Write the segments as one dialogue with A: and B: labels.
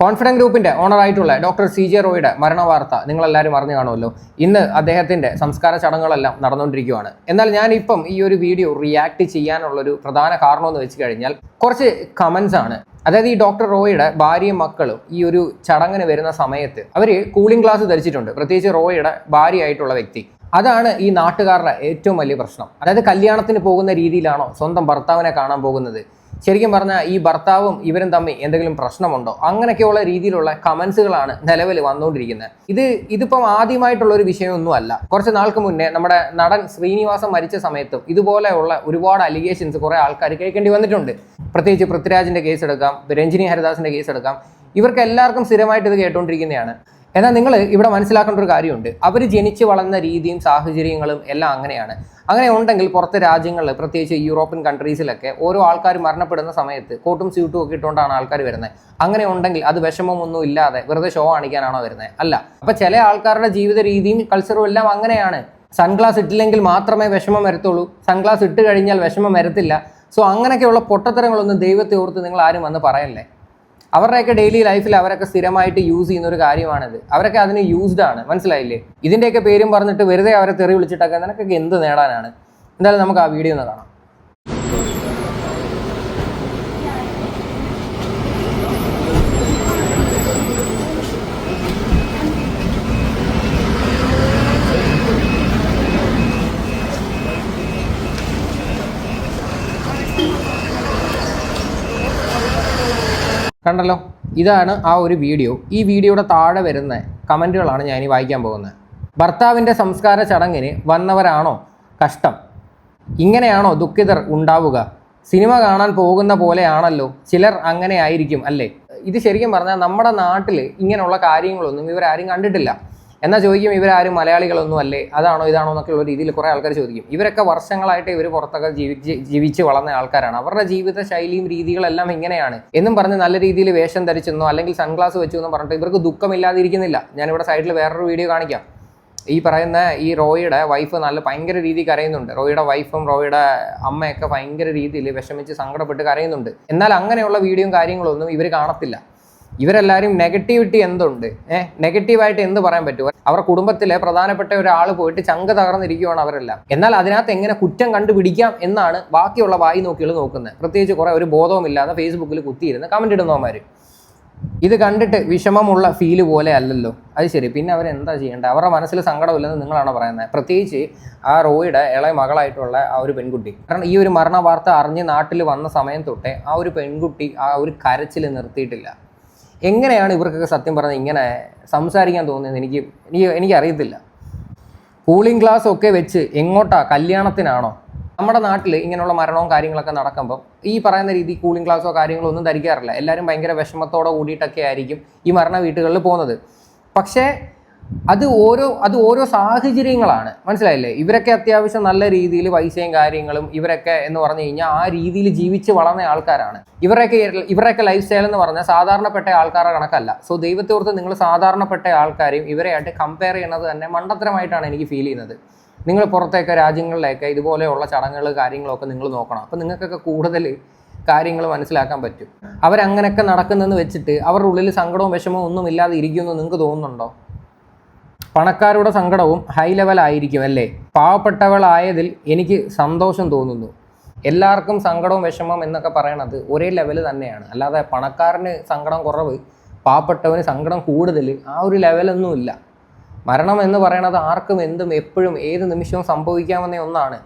A: Confident ഗ്രൂപ്പിന്റെ ഓണറായിട്ടുള്ള doctor C J റോയുടെ മരണവാർത്ത നിങ്ങളെല്ലാവരും അറിഞ്ഞു കാണുമല്ലോ. ഇന്ന് അദ്ദേഹത്തിന്റെ സംസ്കാര ചടങ്ങുകളെല്ലാം നടന്നുകൊണ്ടിരിക്കുകയാണ്. എന്നാൽ ഞാനിപ്പം ഈ ഒരു വീഡിയോ റിയാക്ട് ചെയ്യാനുള്ളൊരു പ്രധാന കാരണമെന്ന് വെച്ച് കഴിഞ്ഞാൽ കുറച്ച് കമൻസ് ആണ്. അതായത് ഈ ഡോക്ടർ റോയുടെ ഭാര്യയും മക്കളും ഈ ഒരു ചടങ്ങിന് വരുന്ന സമയത്ത് അവർ കൂളിംഗ് ഗ്ലാസ് ധരിച്ചിട്ടുണ്ട്. പ്രത്യേകിച്ച് റോയുടെ ഭാര്യയായിട്ടുള്ള വ്യക്തി. അതാണ് ഈ നാട്ടുകാരുടെ ഏറ്റവും വലിയ പ്രശ്നം. അതായത് കല്യാണത്തിന് പോകുന്ന രീതിയിലാണോ സ്വന്തം ഭർത്താവിനെ കാണാൻ പോകുന്നത്? ശരിക്കും പറഞ്ഞാൽ ഈ ഭർത്താവും ഇവരും തമ്മിൽ എന്തെങ്കിലും പ്രശ്നമുണ്ടോ? അങ്ങനെയൊക്കെയുള്ള രീതിയിലുള്ള കമൻസുകളാണ് നിലവിൽ വന്നുകൊണ്ടിരിക്കുന്നത്. ഇത് ഇതിപ്പം ആദ്യമായിട്ടുള്ള ഒരു വിഷയമൊന്നും അല്ല കുറച്ച് നാൾക്ക് മുന്നേ നമ്മുടെ നടൻ ശ്രീനിവാസൻ മരിച്ച സമയത്തും ഇതുപോലെയുള്ള ഒരുപാട് അലിഗേഷൻസ് കുറേ ആൾക്കാർ കേൾക്കേണ്ടി വന്നിട്ടുണ്ട്. പ്രത്യേകിച്ച് പൃഥ്വിരാജിന്റെ കേസ് എടുക്കാം രഞ്ജിനി ഹരിദാസിന്റെ കേസ് എടുക്കാം ഇവർക്ക് എല്ലാവർക്കും സ്ഥിരമായിട്ട് ഇത് കേട്ടുകൊണ്ടിരിക്കുന്നതാണ് എന്നാൽ നിങ്ങൾ ഇവിടെ മനസ്സിലാക്കേണ്ട ഒരു കാര്യമുണ്ട്. അവർ ജനിച്ച് വളർന്ന രീതിയും സാഹചര്യങ്ങളും എല്ലാം അങ്ങനെയാണ്. അങ്ങനെ ഉണ്ടെങ്കിൽ പുറത്തെ രാജ്യങ്ങളിൽ പ്രത്യേകിച്ച് യൂറോപ്യൻ കൺട്രീസിലൊക്കെ ഓരോ ആൾക്കാർ മരണപ്പെടുന്ന സമയത്ത് കോട്ടും സ്യൂട്ടും ഒക്കെ ഇട്ടുകൊണ്ടാണ് ആൾക്കാർ വരുന്നത്. അങ്ങനെ ഉണ്ടെങ്കിൽ അത് വിഷമമൊന്നും ഇല്ലാതെ വെറുതെ ഷോ കാണിക്കാനാണോ വരുന്നത്? അല്ല. അപ്പോൾ ചില ആൾക്കാരുടെ ജീവിത രീതിയും കൾച്ചറും എല്ലാം അങ്ങനെയാണ്. സൺഗ്ലാസ് ഇട്ടില്ലെങ്കിൽ മാത്രമേ വിഷമം വരത്തുള്ളൂ. സൺഗ്ലാസ് ഇട്ട് കഴിഞ്ഞാൽ വിഷമം വരത്തില്ല. സോ അങ്ങനെയൊക്കെയുള്ള പൊട്ടത്തരങ്ങളൊന്നും ദൈവത്തെ ഓർത്ത് നിങ്ങൾ ആരും വന്ന് പറയല്ലേ? അവരുടെയൊക്കെ ഡെയിലി ലൈഫിൽ അവരൊക്കെ സ്ഥിരമായിട്ട് യൂസ് ചെയ്യുന്ന ഒരു കാര്യമാണിത്. അവരൊക്കെ അതിന് യൂസ്ഡ് ആണ്. മനസ്സിലായില്ലേ? ഇതിന്റെയൊക്കെ പേരും പറഞ്ഞിട്ട് വെറുതെ അവരെ തെറി വിളിച്ചിട്ടൊക്കെ നിനക്കൊക്കെ എന്ത് നേടാനാണ്? എന്തായാലും നമുക്ക് ആ വീഡിയോ ഒന്ന് കാണാം. കണ്ടല്ലോ? ഇതാണ് ആ ഒരു വീഡിയോ. ഈ വീഡിയോയുടെ താഴെ വരുന്ന കമന്റുകളാണ് ഞാൻ ഈ വായിക്കാൻ പോകുന്നത്. ഭർത്താവിന്റെ സംസ്കാര ചടങ്ങിന് വന്നവരാണോ? കഷ്ടം. ഇങ്ങനെയാണോ ദുഃഖിതർ ഉണ്ടാവുക? സിനിമ കാണാൻ പോകുന്ന പോലെയാണല്ലോ ചിലർ അങ്ങനെ ആയിരിക്കും അല്ലേ? ഇത് ശരിക്കും പറഞ്ഞാൽ നമ്മുടെ നാട്ടിൽ ഇങ്ങനെയുള്ള കാര്യങ്ങളൊന്നും ഇവരാരും കണ്ടിട്ടില്ല. എന്നാൽ ചോദിക്കും ഇവരാരും മലയാളികളൊന്നും അല്ലേ? അതാണോ ഇതാണോ എന്നൊക്കെ ഉള്ള രീതിയിൽ കുറേ ആൾക്കാർ ചോദിക്കും. ഇവരൊക്കെ വർഷങ്ങളായിട്ട് ഇവർ പുറത്തൊക്കെ ജീവിച്ച് ജീവിച്ച് വളർന്ന ആൾക്കാരാണ്. അവരുടെ ജീവിത ശൈലിയും രീതികളെല്ലാം ഇങ്ങനെയാണ്. എന്നും പറഞ്ഞ് നല്ല രീതിയിൽ വേഷം ധരിച്ചെന്നോ അല്ലെങ്കിൽ സൺഗ്ലാസ് വെച്ചു എന്നും പറഞ്ഞിട്ട് ഇവർക്ക് ദുഃഖമില്ലാതിരിക്കുന്നില്ല. ഞാനിവിടെ സൈഡിൽ വേറൊരു വീഡിയോ കാണിക്കാം. ഈ പറയുന്ന ഈ റോയിയുടെ വൈഫ് നല്ല ഭയങ്കര രീതിയിൽ കരയുന്നുണ്ട്. റോയിയുടെ വൈഫും റോയിയുടെ അമ്മയൊക്കെ ഭയങ്കര രീതിയിൽ വിഷമിച്ച് സങ്കടപ്പെട്ട് കരയുന്നുണ്ട്. എന്നാൽ അങ്ങനെയുള്ള വീഡിയോയും കാര്യങ്ങളൊന്നും ഇവർ കാണത്തില്ല. ഇവരെല്ലാവരും നെഗറ്റിവിറ്റി എന്തുണ്ട്? ഏഹ് നെഗറ്റീവായിട്ട് എന്ത് പറയാൻ പറ്റും? അവരുടെ കുടുംബത്തിലെ പ്രധാനപ്പെട്ട ഒരാൾ പോയിട്ട് ചങ്ക് തകർന്നിരിക്കുകയാണ് അവരെല്ലാം. എന്നാൽ അതിനകത്ത് എങ്ങനെ കുറ്റം കണ്ടുപിടിക്കാം എന്നാണ് ബാക്കിയുള്ള വായി നോക്കികൾ നോക്കുന്നത്. പ്രത്യേകിച്ച് കുറെ ഒരു ബോധവുമില്ലാതെ ഫേസ്ബുക്കിൽ കുത്തിയിരുന്ന് കമന്റ് ഇടുന്നവന്മാർ ഇത് കണ്ടിട്ട് വിഷമമുള്ള ഫീൽ പോലെ അല്ലല്ലോ. അത് ശരി. പിന്നെ അവരെന്താ ചെയ്യേണ്ടത്? അവരുടെ മനസ്സിൽ സങ്കടമില്ലെന്ന് നിങ്ങളാണ് പറയുന്നത്? പ്രത്യേകിച്ച് ആ റോയുടെ ഇളയ മകളായിട്ടുള്ള ആ ഒരു പെൺകുട്ടി. കാരണം ഈ ഒരു മരണ വാർത്ത അറിഞ്ഞ് നാട്ടിൽ വന്ന സമയം തൊട്ടേ ആ ഒരു പെൺകുട്ടി ആ ഒരു കരച്ചിൽ നിർത്തിയിട്ടില്ല. എങ്ങനെയാണ് ഇവർക്കൊക്കെ സത്യം പറഞ്ഞാൽ ഇങ്ങനെ സംസാരിക്കാൻ തോന്നുന്നത് എനിക്ക് എനിക്ക് എനിക്കറിയത്തില്ല. കൂളിംഗ് ഗ്ലാസ് ഒക്കെ വെച്ച് എങ്ങോട്ടാ? കല്യാണത്തിനാണോ? നമ്മുടെ നാട്ടിൽ ഇങ്ങനെയുള്ള മരണവും കാര്യങ്ങളൊക്കെ നടക്കുമ്പോൾ ഈ പറയുന്ന രീതി കൂളിംഗ് ഗ്ലാസോ കാര്യങ്ങളോ ഒന്നും ധരിക്കാറില്ല. എല്ലാവരും ഭയങ്കര വിഷമത്തോടെ കൂടിയിട്ടൊക്കെ ആയിരിക്കും ഈ മരണ വീട്ടുകളിൽ പോകുന്നത്. പക്ഷേ അത് ഓരോ അത് ഓരോ സാഹചര്യങ്ങളാണ്. മനസ്സിലായില്ലേ? ഇവരൊക്കെ അത്യാവശ്യം നല്ല രീതിയിൽ പൈസയും കാര്യങ്ങളും ഇവരൊക്കെ എന്ന് പറഞ്ഞു കഴിഞ്ഞാൽ ആ രീതിയിൽ ജീവിച്ച് വളർന്ന ആൾക്കാരാണ്. ഇവരൊക്കെ ഇവരൊക്കെ ലൈഫ് സ്റ്റൈൽ എന്ന് പറഞ്ഞാൽ സാധാരണപ്പെട്ട ആൾക്കാരുടെ കണക്കല്ല. സോ ദൈവത്തോർത്ത് നിങ്ങൾ സാധാരണപ്പെട്ട ആൾക്കാരെയും ഇവരെയായിട്ട് കമ്പയർ ചെയ്യുന്നത് തന്നെ മണ്ടത്തരമായിട്ടാണ് എനിക്ക് ഫീൽ ചെയ്യുന്നത്. നിങ്ങൾ പുറത്തേക്ക് രാജ്യങ്ങളിലേക്ക് ഇതുപോലെയുള്ള ചടങ്ങുകൾ കാര്യങ്ങളൊക്കെ നിങ്ങൾ നോക്കണം. അപ്പം നിങ്ങൾക്കൊക്കെ കൂടുതൽ കാര്യങ്ങൾ മനസ്സിലാക്കാൻ പറ്റും. അവരങ്ങനെയൊക്കെ നടക്കുന്നതെന്ന് വെച്ചിട്ട് അവരുടെ ഉള്ളിൽ സങ്കടവും വിഷമവും ഒന്നും ഇല്ലാതെ ഇരിക്കുമെന്ന് നിങ്ങൾക്ക് തോന്നുന്നുണ്ടോ? പണക്കാരുടെ സങ്കടവും ഹൈ ലെവൽ ആയിരിക്കും അല്ലേ? പാവപ്പെട്ടവളായതിൽ എനിക്ക് സന്തോഷം തോന്നുന്നു. എല്ലാവർക്കും സങ്കടവും വിഷമം എന്നൊക്കെ പറയണത് ഒരേ ലെവൽ തന്നെയാണ്. അല്ലാതെ പണക്കാരന് സങ്കടം കുറവ് പാവപ്പെട്ടവന് സങ്കടം കൂടുതൽ ആ ഒരു ലെവലൊന്നുമില്ല മരണം എന്ന് പറയണത് ആർക്കും എന്തും എപ്പോഴും ഏത് നിമിഷവും സംഭവിക്കാമെന്നേ ഒന്നാണ്.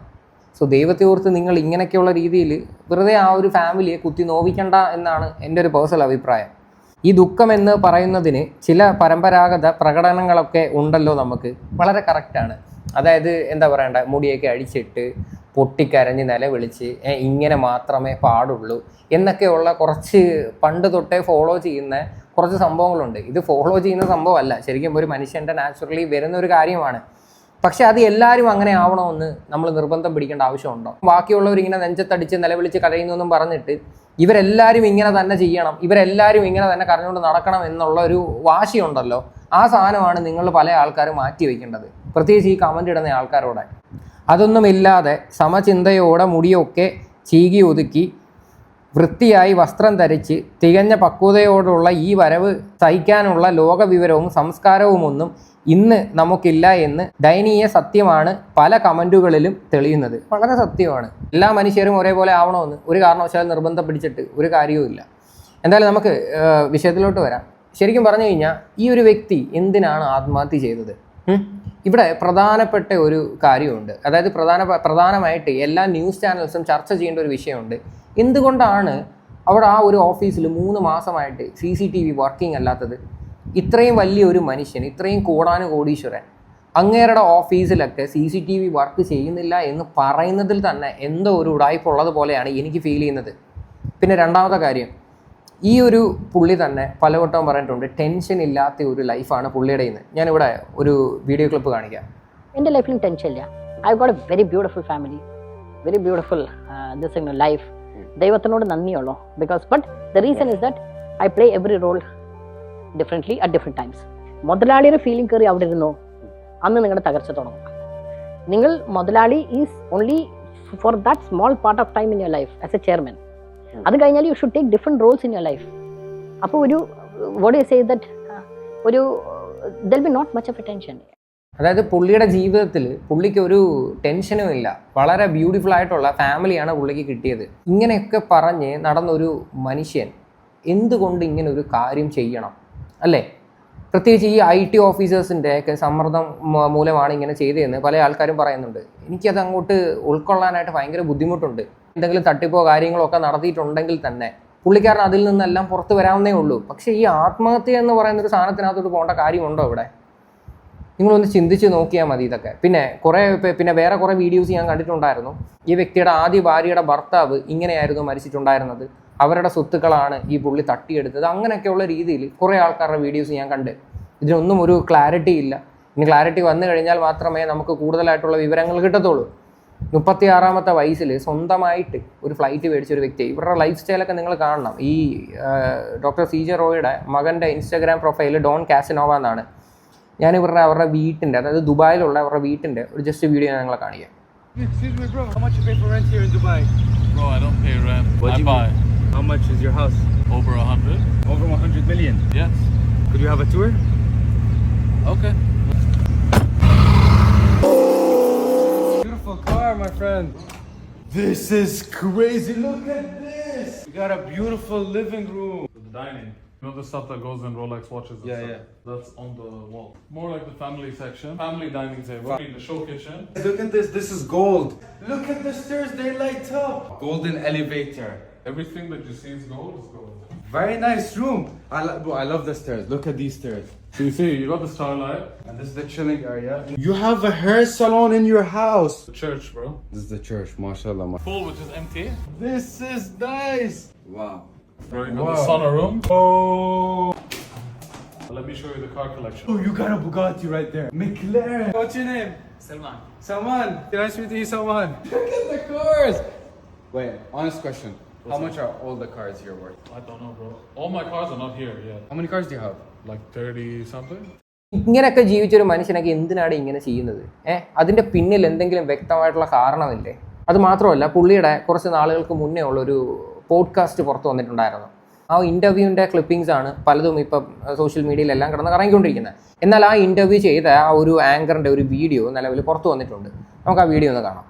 A: സോ ദൈവത്തെ ഓർത്ത് നിങ്ങൾ ഇങ്ങനെയൊക്കെയുള്ള രീതിയിൽ വെറുതെ ആ ഒരു ഫാമിലിയെ കുത്തി നോവിക്കണ്ട എന്നാണ് എന്റെ ഒരു പേഴ്സണൽ അഭിപ്രായം. ഈ ദുഃഖം എന്ന് പറയുന്നതിന് ചില പരമ്പരാഗത പ്രകടനങ്ങളൊക്കെ ഉണ്ടല്ലോ നമുക്ക്. വളരെ കറക്റ്റാണ് അതായത് എന്താ പറയണ്ട? മുടിയൊക്കെ അഴിച്ചിട്ട് പൊട്ടിക്കരഞ്ഞ് നിലവിളിച്ച് "ഏ, ഇങ്ങനെ മാത്രമേ പാടുള്ളൂ എന്നൊക്കെയുള്ള കുറച്ച് പണ്ട് തൊട്ടേ ഫോളോ ചെയ്യുന്ന കുറച്ച് സംഭവങ്ങളുണ്ട്. ഇത് ഫോളോ ചെയ്യുന്ന സംഭവമല്ല. ശരിക്കും ഒരു മനുഷ്യന്റെ നാച്ചുറലി വരുന്ന ഒരു കാര്യമാണ്. പക്ഷെ അത് എല്ലാവരും അങ്ങനെ ആവണമെന്ന് നമ്മൾ നിർബന്ധം പിടിക്കേണ്ട ആവശ്യമുണ്ടോ? ബാക്കിയുള്ളവർ ഇങ്ങനെ നെഞ്ചത്തടിച്ച് നിലവിളിച്ച് കരയുന്നു എന്നും പറഞ്ഞിട്ട് ഇവരെല്ലാവരും ഇങ്ങനെ തന്നെ ചെയ്യണം ഇവരെല്ലാവരും ഇങ്ങനെ തന്നെ കരഞ്ഞുകൊണ്ട് നടക്കണം എന്നുള്ള ഒരു വാശിയുണ്ടല്ലോ. ആ സാധനമാണ് നിങ്ങൾ പല ആൾക്കാരും മാറ്റി വയ്ക്കേണ്ടത്. പ്രത്യേകിച്ച് ഈ കമന്റ് ഇടുന്ന ആൾക്കാരോടെ. അതൊന്നുമില്ലാതെ സമചിന്തയോടെ മുടിയൊക്കെ ചീകി ഒതുക്കി വൃത്തിയായി വസ്ത്രം ധരിച്ച് തികഞ്ഞ പക്വതയോടുള്ള ഈ വരവ് സഹിക്കാനുള്ള ലോകവിവരവും സംസ്കാരവുമൊന്നും ഇന്ന് നമുക്കില്ല എന്ന് ദയനീയ സത്യമാണ് പല കമന്റുകളിലും തെളിയുന്നത്. വളരെ സത്യമാണ്. എല്ലാ മനുഷ്യരും ഒരേപോലെ ആവണമെന്ന് ഒരു കാരണവശാലും നിർബന്ധം പിടിച്ചിട്ട് ഒരു കാര്യവുമില്ല എന്തായാലും നമുക്ക് വിഷയത്തിലോട്ട് വരാം. ശരിക്കും പറഞ്ഞു കഴിഞ്ഞാൽ ഈ ഒരു വ്യക്തി എന്തിനാണ് ആത്മഹത്യ ചെയ്തത്? ഇവിടെ പ്രധാനപ്പെട്ട ഒരു കാര്യമുണ്ട്. അതായത് പ്രധാന പ്രധാനമായിട്ട് എല്ലാ ന്യൂസ് ചാനൽസും ചർച്ച ചെയ്യേണ്ട ഒരു വിഷയമുണ്ട്. എന്തുകൊണ്ടാണ് അവിടെ ആ ഒരു ഓഫീസിൽ മൂന്ന് മാസമായിട്ട് C C T V working അല്ലാത്തത്? ഇത്രയും വലിയൊരു മനുഷ്യൻ ഇത്രയും കോടാനു കോടീശ്വരൻ അങ്ങേരുടെ ഓഫീസിലൊക്കെ C C T V work ചെയ്യുന്നില്ല എന്ന് പറയുന്നതിൽ തന്നെ എന്തോ ഒരു ഉടായ്പുള്ളത് പോലെയാണ് എനിക്ക് ഫീൽ ചെയ്യുന്നത്. പിന്നെ രണ്ടാമത്തെ കാര്യം ഈ ഒരു പുള്ളി തന്നെ പലവട്ടം പറഞ്ഞിട്ടുണ്ട് ടെൻഷൻ ഇല്ലാത്ത ഒരു ലൈഫാണ് പുള്ളിയുടെ ഇന്ന്. ഞാനിവിടെ ഒരു വീഡിയോ ക്ലിപ്പ് കാണിക്കാം.
B: എന്റെ ലൈഫിൽ ടെൻഷൻ ഇല്ല. I got a very beautiful family very beautiful this in life ദൈവത്തിനോട് നന്ദിയുള്ളൂ. Because but the reason is that I play every role differently at different times മുതലാളിയുടെ ഫീലിംഗ് കയറി അവിടെ ഇരുന്നോ? അന്ന് നിങ്ങളുടെ തകർച്ച തുടങ്ങും. നിങ്ങൾ മുതലാളി is only for that small part of time in your life as a chairman അത് കഴിഞ്ഞാൽ you should take different roles in your life അപ്പോൾ ഒരു വോട്ട് യു സേ ദറ്റ് ഒരു that'll be not much of a tension
A: അതായത് പുള്ളിയുടെ ജീവിതത്തിൽ പുള്ളിക്ക് ഒരു ടെൻഷനും ഇല്ല. വളരെ ബ്യൂട്ടിഫുൾ ആയിട്ടുള്ള ഫാമിലിയാണ് പുള്ളിക്ക് കിട്ടിയത്. ഇങ്ങനെയൊക്കെ പറഞ്ഞ് നടന്നൊരു മനുഷ്യൻ എന്തുകൊണ്ട് ഇങ്ങനെ ഒരു കാര്യം ചെയ്യണം? അല്ലേ? പ്രത്യേകിച്ച് ഈ ഐ ടി ഓഫീസേഴ്സിന്റെ ഒക്കെ സമ്മർദ്ദം മൂലമാണ് ഇങ്ങനെ ചെയ്തതെന്ന് പല ആൾക്കാരും പറയുന്നുണ്ട്. എനിക്കത് അങ്ങോട്ട് ഉൾക്കൊള്ളാനായിട്ട് ഭയങ്കര ബുദ്ധിമുട്ടുണ്ട്. എന്തെങ്കിലും തട്ടിപ്പോ കാര്യങ്ങളോ ഒക്കെ നടത്തിയിട്ടുണ്ടെങ്കിൽ തന്നെ പുള്ളിക്കാരൻ അതിൽ നിന്നെല്ലാം പുറത്തു വരാവുന്നേ ഉള്ളൂ. പക്ഷേ ഈ ആത്മഹത്യ എന്ന് പറയുന്ന ഒരു സാധനത്തിനകത്തോട്ട് പോകേണ്ട കാര്യമുണ്ടോ ഇവിടെ? നിങ്ങളൊന്ന് ചിന്തിച്ച് നോക്കിയാൽ മതി ഇതൊക്കെ. പിന്നെ കുറേ പിന്നെ വേറെ കുറേ വീഡിയോസ് ഞാൻ കണ്ടിട്ടുണ്ടായിരുന്നു. ഈ വ്യക്തിയുടെ ആദ്യ ഭാര്യയുടെ ഭർത്താവ് ഇങ്ങനെയായിരുന്നു മരിച്ചിട്ടുണ്ടായിരുന്നത്. അവരുടെ സ്വത്തുക്കളാണ് ഈ പുള്ളി തട്ടിയെടുത്തത്. അങ്ങനെയൊക്കെയുള്ള രീതിയിൽ കുറേ ആൾക്കാരുടെ വീഡിയോസ് ഞാൻ കണ്ട്. ഇതിനൊന്നും ഒരു ക്ലാരിറ്റി ഇല്ല. ഇനി ക്ലാരിറ്റി വന്നു കഴിഞ്ഞാൽ മാത്രമേ നമുക്ക് കൂടുതലായിട്ടുള്ള വിവരങ്ങൾ കിട്ടത്തുള്ളൂ. മുപ്പത്തി ആറാമത്തെ വയസ്സിൽ സ്വന്തമായിട്ട് ഒരു ഫ്ലൈറ്റ് മേടിച്ച ഒരു വ്യക്തി ഇവരുടെ ലൈഫ് സ്റ്റൈലൊക്കെ നിങ്ങൾ കാണണം. ഈ ഡോക്ടർ സി ജെ റോയുടെ മകന്റെ ഇൻസ്റ്റാഗ്രാം പ്രൊഫൈൽ ഡോൺ കാസിനോവ എന്നാണ്. ഞാൻ ഇവരുടെ അവരുടെ വീട്ടിന്റെ അതായത് ദുബായിലുള്ള അവരുടെ വീട്ടിന്റെ ഒരു ജസ്റ്റ് വീഡിയോ ഞാൻ നിങ്ങളെ കാണിക്കാം.
C: Excuse me, bro. How much you pay for rent here in Dubai?
D: Bro, I don't pay rent.
C: What do
D: I
C: you
D: buy
C: How much is your house?
D: over hundred.
C: Over 100 million.
D: Yes.
C: Could you have a tour?
D: Okay.
C: Beautiful car, my friend. This is crazy. Look at this. We got a beautiful living room.
D: The dining. You know the stuff that goes in Rolex watches and
C: Yeah,
D: stuff?
C: yeah.
D: That's on the wall. More like the family section. Family dining table. In the show kitchen.
C: Look at this. This is gold. Look at the stairs. They light up. Golden elevator.
D: Everything that you see is gold is gold.
C: Very nice room. I, lo- bro, I love the stairs. Look at these stairs.
D: So you see, you got the starlight.
C: And this is the chilling area. You have a hair salon in your house.
D: The church, bro.
C: This is the church, mashallah. ma-
D: Pool which is empty.
C: This is nice. Wow.
D: Bro, you got
C: Wow.
D: the sauna room.
C: Oh.
D: Let me show you the car collection.
C: Oh, you got a Bugatti right there. McLaren. What's your name?
E: Salman.
C: Salman. Nice to meet you, Salman. Look at the cars. Wait, honest question. How much are all the cars here worth?
D: I don't know, bro. All my cars are not here yet.
C: How many cars do you have?
D: Like 30 something.
A: ഇങ്ങനെയൊക്കെ ജീവിച്ചൊരു മനുഷ്യനൊക്കെ എന്തിനാണ് ഇങ്ങനെ ചെയ്യുന്നത് ഏഹ് അതിന്റെ പിന്നിൽ എന്തെങ്കിലും വ്യക്തമായിട്ടുള്ള കാരണമില്ലേ അത് മാത്രമല്ല പുള്ളിയുടെ കുറച്ച് നാളുകൾക്ക് മുന്നേ ഉള്ളൊരു പോഡ്കാസ്റ്റ് പുറത്തു വന്നിട്ടുണ്ടായിരുന്നു ആ ഇന്റർവ്യൂവിന്റെ ക്ലിപ്പിംഗ്സ് ആണ് പലതും ഇപ്പം സോഷ്യൽ മീഡിയയിലെല്ലാം കിടന്ന് കറങ്ങിക്കൊണ്ടിരിക്കുന്നത് എന്നാൽ ആ ഇന്റർവ്യൂ ചെയ്ത ആ ഒരു ആങ്കറിന്റെ ഒരു വീഡിയോ നിലവിൽ പുറത്തു വന്നിട്ടുണ്ട് നമുക്ക് ആ വീഡിയോ ഒന്ന് കാണാം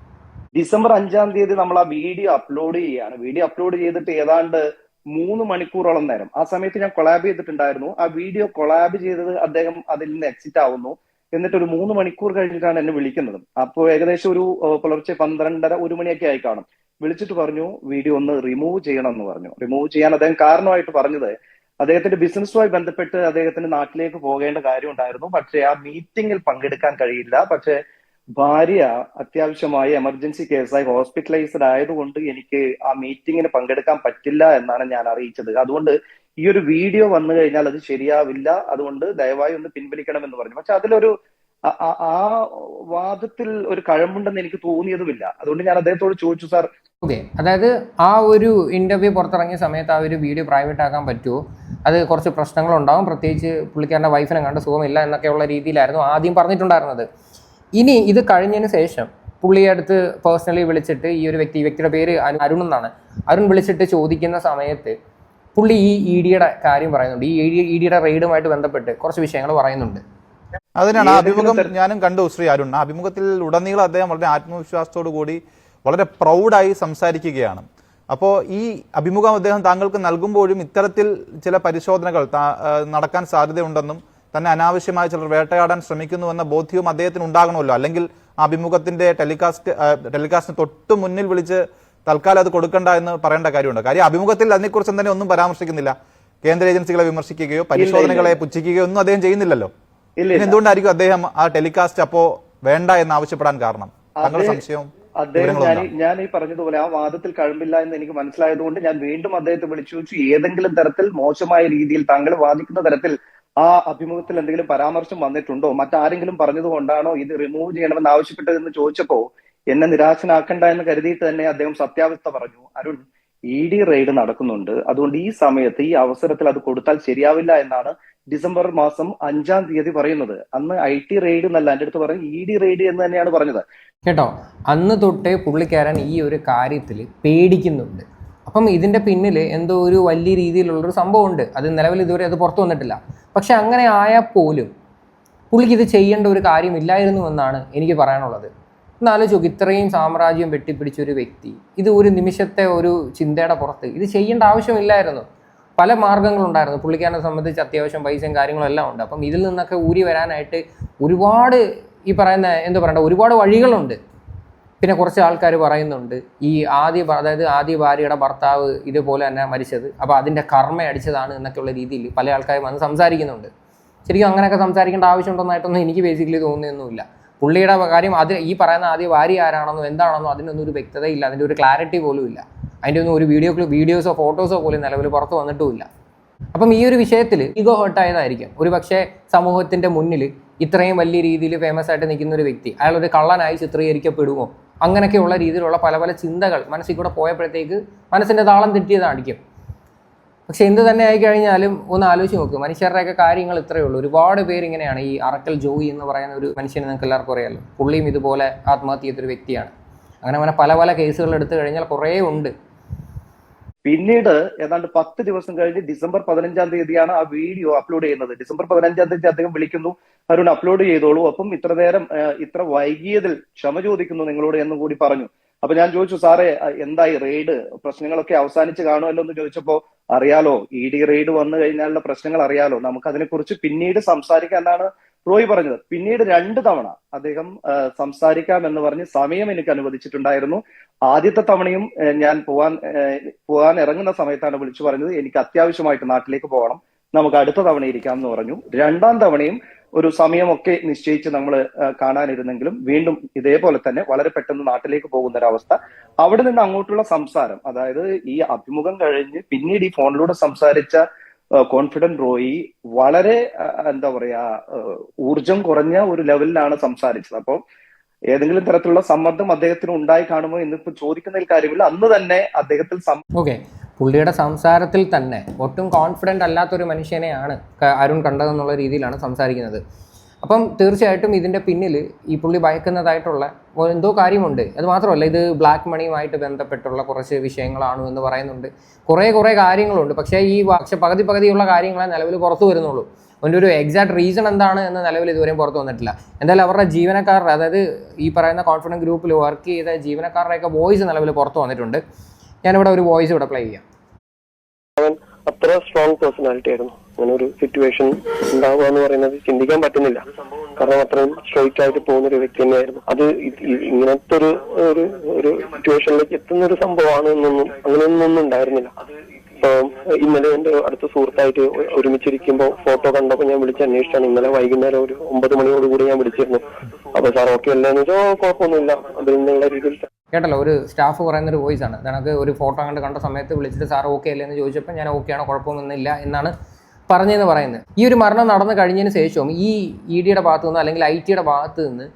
F: ഡിസംബർ അഞ്ചാം തീയതി നമ്മൾ ആ വീഡിയോ അപ്ലോഡ് ചെയ്യാണ്. വീഡിയോ അപ്ലോഡ് ചെയ്തിട്ട് ഏതാണ്ട് മൂന്ന് മണിക്കൂറോളം നേരം. ആ സമയത്ത് ഞാൻ കൊളാബ് ചെയ്തിട്ടുണ്ടായിരുന്നു. ആ വീഡിയോ കൊളാബ് ചെയ്തത് അദ്ദേഹം അതിൽ നിന്ന് എക്സിറ്റ് ആവുന്നു. എന്നിട്ട് ഒരു മൂന്ന് മണിക്കൂർ കഴിഞ്ഞിട്ടാണ് എന്നെ വിളിക്കുന്നത്. അപ്പോൾ ഏകദേശം ഒരു പുലർച്ചെ പന്ത്രണ്ടര ഒരു മണിയൊക്കെ ആയി കാണും. വിളിച്ചിട്ട് പറഞ്ഞു വീഡിയോ ഒന്ന് റിമൂവ് ചെയ്യണം എന്ന് പറഞ്ഞു. റിമൂവ് ചെയ്യാൻ അദ്ദേഹം കാരണമായിട്ട് പറഞ്ഞത് അദ്ദേഹത്തിന്റെ ബിസിനസ്സുമായി ബന്ധപ്പെട്ട് അദ്ദേഹത്തിന്റെ നാട്ടിലേക്ക് പോകേണ്ട കാര്യം ഉണ്ടായിരുന്നു. പക്ഷേ ആ മീറ്റിംഗിൽ പങ്കെടുക്കാൻ കഴിയില്ല. പക്ഷേ ഭാര്യ അത്യാവശ്യമായി എമർജൻസി കേസായി ഹോസ്പിറ്റലൈസ്ഡ് ആയതുകൊണ്ട് എനിക്ക് ആ മീറ്റിംഗിന് പങ്കെടുക്കാൻ പറ്റില്ല എന്നാണ് ഞാൻ അറിയിച്ചത്. അതുകൊണ്ട് ഈ ഒരു വീഡിയോ വന്നു കഴിഞ്ഞാൽ അത് ശരിയാവില്ല. അതുകൊണ്ട് ദയവായി ഒന്ന് പിൻവലിക്കണം എന്ന് പറഞ്ഞു. പക്ഷെ അതിലൊരു ആ- വാദത്തിൽ ഒരു കഴമ്പുണ്ടെന്ന് എനിക്ക് തോന്നിയതുമില്ല. അതുകൊണ്ട് ഞാൻ അദ്ദേഹത്തോട് ചോദിച്ചു സാർ
A: ഓക്കെ. അതായത് ആ ഒരു ഇന്റർവ്യൂ പുറത്തിറങ്ങിയ സമയത്ത് ആ ഒരു വീഡിയോ പ്രൈവറ്റ് ആക്കാൻ പറ്റുമോ? അത് കുറച്ച് പ്രശ്നങ്ങളുണ്ടാവും. പ്രത്യേകിച്ച് പുള്ളിക്കാരന്റെ വൈഫിനെ കണ്ട് സുഖമില്ല എന്നൊക്കെയുള്ള രീതിയിലായിരുന്നു ആദ്യം പറഞ്ഞിട്ടുണ്ടായിരുന്നത്. ഇനി ഇത് കഴിഞ്ഞതിന് ശേഷം പുള്ളിയെ അടുത്ത് പേഴ്സണലി വിളിച്ചിട്ട് ഈ ഒരു വ്യക്തി ഈ വ്യക്തിയുടെ പേര് അരുൺ എന്നാണ്. അരുൺ വിളിച്ചിട്ട് ചോദിക്കുന്ന സമയത്ത് പുള്ളി ഈ ഇ ഡിയുടെ കാര്യം പറയുന്നുണ്ട്. ഈ ഇ ഡിയുടെ റെയ്ഡുമായിട്ട് ബന്ധപ്പെട്ട് കുറച്ച് വിഷയങ്ങൾ പറയുന്നുണ്ട്.
E: അതിനാണ് അഭിമുഖം ഞാനും കണ്ടു ശ്രീ അരുൺ. അഭിമുഖത്തിൽ ഉടനീളം അദ്ദേഹം വളരെ ആത്മവിശ്വാസത്തോടു കൂടി വളരെ പ്രൗഡായി സംസാരിക്കുകയാണ്. അപ്പോൾ ഈ അഭിമുഖം അദ്ദേഹം താങ്കൾക്ക് നൽകുമ്പോഴും ഇത്തരത്തിൽ ചില പരിശോധനകൾ നടക്കാൻ സാധ്യതയുണ്ടെന്നും തന്നെ അനാവശ്യമായി ചിലർ വേട്ടയാടാൻ ശ്രമിക്കുന്നുവെന്ന ബോധ്യവും അദ്ദേഹത്തിന് ഉണ്ടാകണമല്ലോ. അല്ലെങ്കിൽ ആ അഭിമുഖത്തിന്റെ ടെലികാസ്റ്റ് ടെലികാസ്റ്റിന് തൊട്ട് മുന്നിൽ വിളിച്ച് തൽക്കാലം അത് കൊടുക്കണ്ട എന്ന് പറയേണ്ട കാര്യമുണ്ട്. കാര്യം അഭിമുഖത്തിൽ അതിനെക്കുറിച്ച് തന്നെ ഒന്നും പരാമർശിക്കുന്നില്ല. കേന്ദ്ര ഏജൻസികളെ വിമർശിക്കുകയോ പരിശോധനകളെ പുച്ഛിക്കുകയോ ഒന്നും അദ്ദേഹം ചെയ്യുന്നില്ലല്ലോ. പിന്നെ. എന്തുകൊണ്ടായിരിക്കും അദ്ദേഹം ആ ടെലികാസ്റ്റ് അപ്പോ വേണ്ട എന്ന് ആവശ്യപ്പെടാൻ കാരണം? താങ്കളുടെ സംശയവും
F: അദ്ദേഹം ഞാൻ ഞാൻ ഈ പറഞ്ഞതുപോലെ ആ വാദത്തിൽ കഴമ്പില്ല എന്ന് എനിക്ക് മനസ്സിലായതുകൊണ്ട് ഞാൻ വീണ്ടും അദ്ദേഹത്തെ വിളിച്ചു ചോദിച്ചു. ഏതെങ്കിലും തരത്തിൽ മോശമായ രീതിയിൽ താങ്കൾ വാദിക്കുന്ന തരത്തിൽ ആ അഭിമുഖത്തിൽ എന്തെങ്കിലും പരാമർശം വന്നിട്ടുണ്ടോ? മറ്റാരെങ്കിലും പറഞ്ഞതുകൊണ്ടാണോ ഇത് റിമൂവ് ചെയ്യണമെന്ന് ആവശ്യപ്പെട്ടതെന്ന് ചോദിച്ചപ്പോ എന്നെ നിരാശനാക്കണ്ട എന്ന് കരുതിയിട്ട് തന്നെ അദ്ദേഹം സത്യാവസ്ഥ പറഞ്ഞു. അരുൺ ഇ ഡി റെയ്ഡ് നടക്കുന്നുണ്ട്. അതുകൊണ്ട് ഈ സമയത്ത് ഈ അവസരത്തിൽ അത് കൊടുത്താൽ ശരിയാവില്ല എന്നാണ് ഡിസംബർ മാസം അഞ്ചാം തീയതി പറയുന്നത്. അന്ന് ഐ ടി റെയ്ഡ് എന്നല്ല എന്റെ അടുത്ത് പറഞ്ഞു ഇ ഡി റെയ്ഡ് എന്ന് തന്നെയാണ് പറഞ്ഞത്.
A: കേട്ടോ അന്ന് തൊട്ടേ പുള്ളിക്കാരൻ ഈ ഒരു കാര്യത്തിൽ പേടിക്കുന്നുണ്ട്. അപ്പം ഇതിന്റെ പിന്നിൽ എന്തോ ഒരു വലിയ രീതിയിലുള്ളൊരു സംഭവമുണ്ട്. അത് നിലവിൽ ഇതുവരെ അത് പുറത്തു വന്നിട്ടില്ല. പക്ഷെ അങ്ങനെ ആയാൽ പോലും പുള്ളിക്ക് ഇത് ചെയ്യേണ്ട ഒരു കാര്യമില്ലായിരുന്നു എന്നാണ് എനിക്ക് പറയാനുള്ളത്. നോക്ക് ഇത്രയും സാമ്രാജ്യം വെട്ടിപ്പിടിച്ച ഒരു വ്യക്തി ഇത് ഒരു നിമിഷത്തെ ഒരു ചിന്തയുടെ പുറത്ത് ഇത് ചെയ്യേണ്ട ആവശ്യമില്ലായിരുന്നു. പല മാർഗങ്ങളുണ്ടായിരുന്നു. പുള്ളിക്കാരനെ സംബന്ധിച്ച് അത്യാവശ്യം പൈസയും കാര്യങ്ങളും എല്ലാം ഉണ്ട്. അപ്പം ഇതിൽ നിന്നൊക്കെ ഊരി വരാനായിട്ട് ഒരുപാട് ഈ പറയുന്ന എന്താ പറയണ്ട ഒരുപാട് വഴികളുണ്ട്. പിന്നെ കുറച്ച് ആൾക്കാർ പറയുന്നുണ്ട് ഈ ആദ്യ അതായത് ആദ്യ ഭാര്യയുടെ ഭർത്താവ് ഇതുപോലെ തന്നെ മരിച്ചത് അപ്പോൾ അതിന്റെ കർമ്മ അടിച്ചതാണ് എന്നൊക്കെയുള്ള രീതിയിൽ പല ആൾക്കാരും വന്ന് സംസാരിക്കുന്നുണ്ട്. ശരിക്കും അങ്ങനെയൊക്കെ സംസാരിക്കേണ്ട ആവശ്യമുണ്ടെന്നായിട്ടൊന്നും എനിക്ക് ബേസിക്കലി തോന്നുന്നൊന്നുമില്ല. പുള്ളിയുടെ കാര്യം അത് ഈ പറയുന്ന ആദ്യ ഭാര്യ ആരാണെന്നോ എന്താണെന്നോ അതിനൊന്നും ഒരു വ്യക്തതയില്ല അതിന്റെ ഒരു ക്ലാരിറ്റി പോലും ഇല്ല. അതിന്റെ ഒന്നും ഒരു വീഡിയോ വീഡിയോസോ ഫോട്ടോസോ പോലും നിലവിൽ പുറത്ത് വന്നിട്ടുമില്ല. അപ്പം ഈ ഒരു വിഷയത്തിൽ ഈഗോ ഹേർട്ടായതായിരിക്കും ഒരു പക്ഷേ സമൂഹത്തിന്റെ മുന്നിൽ ഇത്രയും വലിയ രീതിയിൽ ഫേമസ് ആയിട്ട് നിൽക്കുന്ന ഒരു വ്യക്തി. അയാൾ ഒരു കള്ളനായി ചിത്രീകരിക്കപ്പെടുമോ? അങ്ങനെയൊക്കെയുള്ള രീതിയിലുള്ള പല പല ചിന്തകൾ മനസ്സിൽ കൂടെ പോയപ്പോഴത്തേക്ക് മനസ്സിന്റെ താളം തെറ്റിയതായിരിക്കും. പക്ഷെ എന്ത് തന്നെ ആയിക്കഴിഞ്ഞാലും ഒന്ന് ആലോചിച്ച് നോക്ക്. മനുഷ്യരുടെയൊക്കെ കാര്യങ്ങൾ ഇത്രയേ ഉള്ളൂ. ഒരുപാട് പേര് ഇങ്ങനെയാണ്. ഈ അറക്കൽ ജോയി എന്ന് പറയുന്ന ഒരു മനുഷ്യനെ നിങ്ങൾക്ക് എല്ലാവർക്കും അറിയാമല്ലോ പുള്ളിയും ഇതുപോലെ ആത്മഹത്യ ചെയ്തൊരു വ്യക്തിയാണ്. അങ്ങനെ അങ്ങനെ പല പല കേസുകൾ എടുത്തു കഴിഞ്ഞാൽ കുറേ ഉണ്ട്.
F: പിന്നീട് ഏതാണ്ട് പത്ത് ദിവസം കഴിഞ്ഞ് ഡിസംബർ പതിനഞ്ചാം തീയതിയാണ് ആ വീഡിയോ അപ്ലോഡ് ചെയ്യുന്നത്. ഡിസംബർ പതിനഞ്ചാം തീയതി അദ്ദേഹം വിളിക്കുന്നു അരുൺ അപ്ലോഡ് ചെയ്തോളൂ. അപ്പം ഇത്ര നേരം ഇത്ര വൈകിയതിൽ ക്ഷമ ചോദിക്കുന്നു നിങ്ങളോട് എന്നും കൂടി പറഞ്ഞു. അപ്പൊ ഞാൻ ചോദിച്ചു സാറേ എന്തായി റെയ്ഡ്? പ്രശ്നങ്ങളൊക്കെ അവസാനിച്ച് കാണുമല്ലോ എന്ന് ചോദിച്ചപ്പോ അറിയാലോ ഇ ഡി റെയ്ഡ് വന്നു കഴിഞ്ഞാലുള്ള പ്രശ്നങ്ങൾ അറിയാലോ. നമുക്ക് അതിനെക്കുറിച്ച് പിന്നീട് സംസാരിക്കാം എന്നാണ് റോയ് പറഞ്ഞത്. പിന്നീട് രണ്ട് തവണ അദ്ദേഹം സംസാരിക്കാം എന്ന് പറഞ്ഞ് സമയം എനിക്ക് അനുവദിച്ചിട്ടുണ്ടായിരുന്നു. ആദ്യത്തെ തവണയും ഞാൻ പോവാൻ പോകാൻ ഇറങ്ങുന്ന സമയത്താണ് വിളിച്ചു പറഞ്ഞത്. എനിക്ക് അത്യാവശ്യമായിട്ട് നാട്ടിലേക്ക് പോകണം. നമുക്ക് അടുത്ത തവണ ഇരിക്കാം എന്ന് പറഞ്ഞു. രണ്ടാം തവണയും ഒരു സമയമൊക്കെ നിശ്ചയിച്ച് നമ്മൾ കാണാനിരുന്നെങ്കിലും വീണ്ടും ഇതേപോലെ തന്നെ വളരെ പെട്ടെന്ന് നാട്ടിലേക്ക് പോകുന്ന ഒരവസ്ഥ അവിടെ നിന്ന് അങ്ങോട്ടുള്ള സംസാരം അതായത് ഈ അഭിമുഖം കഴിഞ്ഞ് പിന്നീട് ഈ ഫോണിലൂടെ സംസാരിച്ച കോൺഫിഡന്റ് റോയി വളരെ എന്താ പറയാ ഊർജം കുറഞ്ഞ ഒരു ലെവലിലാണ് സംസാരിച്ചത്. അപ്പോൾ ഏതെങ്കിലും തരത്തിലുള്ള സമ്മർദ്ദം അദ്ദേഹത്തിന് ഉണ്ടായി കാണുമോ എന്നിപ്പോ ചോദിക്കുന്നതിൽ കാര്യമില്ല. അന്ന് തന്നെ അദ്ദേഹത്തിൽ
A: പുള്ളിയുടെ സംസാരത്തിൽ തന്നെ ഒട്ടും കോൺഫിഡന്റ് അല്ലാത്തൊരു മനുഷ്യനെയാണ് അരുൺ കണ്ടതെന്നുള്ള രീതിയിലാണ് സംസാരിക്കുന്നത്. അപ്പം തീർച്ചയായിട്ടും ഇതിന്റെ പിന്നിൽ ഈ പുള്ളി ഭയക്കുന്നതായിട്ടുള്ള എന്തോ കാര്യമുണ്ട്. അത് മാത്രമല്ല ഇത് ബ്ലാക്ക് മണിയുമായിട്ട് ബന്ധപ്പെട്ടുള്ള കുറച്ച് വിഷയങ്ങളാണ് എന്ന് പറയുന്നുണ്ട്. കുറേ കുറേ കാര്യങ്ങളുണ്ട്. പക്ഷേ ഈ പക്ഷെ പകുതി പകുതിയുള്ള കാര്യങ്ങളെ നിലവിൽ പുറത്തു വരുന്നുള്ളൂ. അതിന്റെ ഒരു എക്സാക്ട് റീസൺ എന്താണ് എന്ന് നിലവിൽ ഇതുവരെയും പുറത്തു വന്നിട്ടില്ല. എന്തായാലും അവരുടെ ജീവനക്കാരുടെ അതായത് ഈ പറയുന്ന കോൺഫിഡന്റ് ഗ്രൂപ്പിൽ വർക്ക് ചെയ്ത ജീവനക്കാരുടെയൊക്കെ വോയിസ് നിലവിൽ പുറത്തു വന്നിട്ടുണ്ട്. ഞാനിവിടെ ഒരു വോയിസ് ഇവിടെ പ്ലേ ചെയ്യാം.
G: അത്ര സ്ട്രോങ് പേഴ്സണാലിറ്റി ആയിരുന്നു. അങ്ങനെ ഒരു സിറ്റുവേഷൻ ഉണ്ടാവുക എന്ന് പറയുന്നത് ചിന്തിക്കാൻ പറ്റുന്നില്ല. കാരണം അത്രയും സ്ട്രൈറ്റ് ആയിട്ട് പോകുന്ന ഒരു വ്യക്തി തന്നെയായിരുന്നു. അത് ഇങ്ങനത്തെ ഒരു ഒരു ഒരു സിറ്റുവേഷനിലേക്ക് എത്തുന്ന ഒരു സംഭവമാണ് എന്നൊന്നും അങ്ങനെയൊന്നും ഉണ്ടായിരുന്നില്ല. ഇപ്പൊ ഇന്നലെ എന്റെ അടുത്ത സുഹൃത്തായിട്ട് ഒരുമിച്ചിരിക്കുമ്പോ ഒരുമിച്ചിരിക്കുമ്പോൾ ഫോട്ടോ കണ്ടപ്പോൾ ഞാൻ വിളിച്ച് അന്വേഷിച്ചാണ്. ഇന്നലെ വൈകുന്നേരം ഒരു ഒമ്പത് മണിയോടുകൂടി ഞാൻ വിളിച്ചിരുന്നു. അപ്പൊ സാർ ഓക്കെ അല്ലേ വെച്ചാൽ കുഴപ്പമൊന്നുമില്ല. അതിൽ നിന്നുള്ള രീതിയിൽ
A: കേട്ടല്ലോ ഒരു സ്റ്റാഫ് പറയുന്ന ഒരു വോയിസ് ആണ്. നമുക്ക് ഒരു ഫോട്ടോ കണ്ട് കണ്ട സമയത്ത് വിളിച്ചിട്ട് സാർ ഓക്കെ അല്ലേ? എന്ന് ചോദിച്ചപ്പോൾ ഞാൻ ഓക്കെയാണ് കുഴപ്പമൊന്നുമില്ല എന്നാണ് പറഞ്ഞതെന്ന് പറയുന്നത്. ഈ ഒരു മരണം നടന്നു കഴിഞ്ഞതിന് ശേഷവും ഈ ഇ ഡിയുടെ ഭാഗത്തു നിന്ന് അല്ലെങ്കിൽ ഐ ടിയുടെ ഭാഗത്ത് നിന്ന്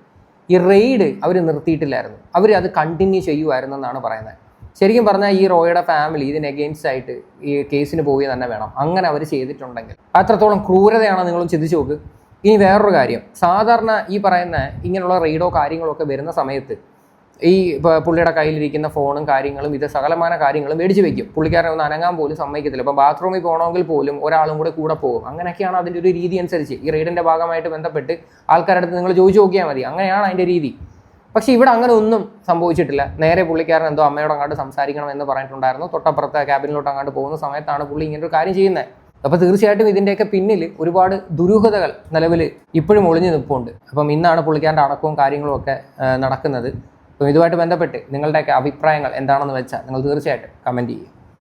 A: ഈ റെയ്ഡ് അവർ നിർത്തിയിട്ടില്ലായിരുന്നു. അവർ അത് കണ്ടിന്യൂ ചെയ്യുമായിരുന്നു എന്നാണ് പറയുന്നത്. ശരിക്കും പറഞ്ഞാൽ ഈ റോയുടെ ഫാമിലി ഇതിന് എഗെയിൻസ്റ്റ് ആയിട്ട് ഈ കേസിന് പോയി തന്നെ വേണം. അങ്ങനെ അവർ ചെയ്തിട്ടുണ്ടെങ്കിൽ. അത്രത്തോളം ക്രൂരതയാണ് നിങ്ങളും ചിന്തിച്ചു നോക്ക്. ഇനി വേറൊരു കാര്യം. സാധാരണ ഈ പറയുന്ന ഇങ്ങനെയുള്ള റെയ്ഡോ കാര്യങ്ങളൊക്കെ വരുന്ന സമയത്ത് ഈ പുള്ളിയുടെ കയ്യിലിരിക്കുന്ന ഫോണും കാര്യങ്ങളും ഇത് സകലമാന കാര്യങ്ങളും മേടിച്ച് വെക്കും. പുള്ളിക്കാരൻ ഒന്ന് അനങ്ങാൻ പോലും സമ്മതിക്കത്തില്ല. അപ്പോൾ ബാത്റൂമിൽ പോകണമെങ്കിൽ പോലും ഒരാളും കൂടെ കൂടെ പോകും. അങ്ങനെയൊക്കെയാണ് അതിന്റെ ഒരു രീതി അനുസരിച്ച്. ഈ റെയ്ഡിന്റെ ഭാഗമായിട്ട് ബന്ധപ്പെട്ട് ആൾക്കാരുടെ അടുത്ത് നിങ്ങൾ ചോദിച്ചു നോക്കിയാൽ മതി. അങ്ങനെയാണ് അതിന്റെ രീതി. പക്ഷേ ഇവിടെ അങ്ങനെ ഒന്നും സംഭവിച്ചിട്ടില്ല. നേരെ പുള്ളിക്കാരൻ എന്തോ അമ്മയോട് അങ്ങോട്ട് സംസാരിക്കണം എന്ന് പറഞ്ഞിട്ടുണ്ടായിരുന്നു. തൊട്ടപ്പുറത്തെ ക്യാബിനിലോട്ട് അങ്ങോട്ട് പോകുന്ന സമയത്താണ് പുള്ളി ഇങ്ങനെ ഒരു കാര്യം ചെയ്യുന്നത്. അപ്പോൾ തീർച്ചയായിട്ടും ഇതിന്റെയൊക്കെ പിന്നിൽ ഒരുപാട് ദുരൂഹതകൾ നിലവിൽ ഇപ്പോഴും ഒളിഞ്ഞു നിൽപ്പുണ്ട്. അപ്പം ഇന്നാണ് പുള്ളിക്കാരന്റെ അടക്കവും കാര്യങ്ങളും ഒക്കെ നടക്കുന്നത്. അപ്പം ഇതുമായിട്ട് ബന്ധപ്പെട്ട് നിങ്ങളുടെയൊക്കെ അഭിപ്രായങ്ങൾ എന്താണെന്ന് വെച്ചാൽ നിങ്ങൾ തീർച്ചയായിട്ടും കമന്റ് ചെയ്യും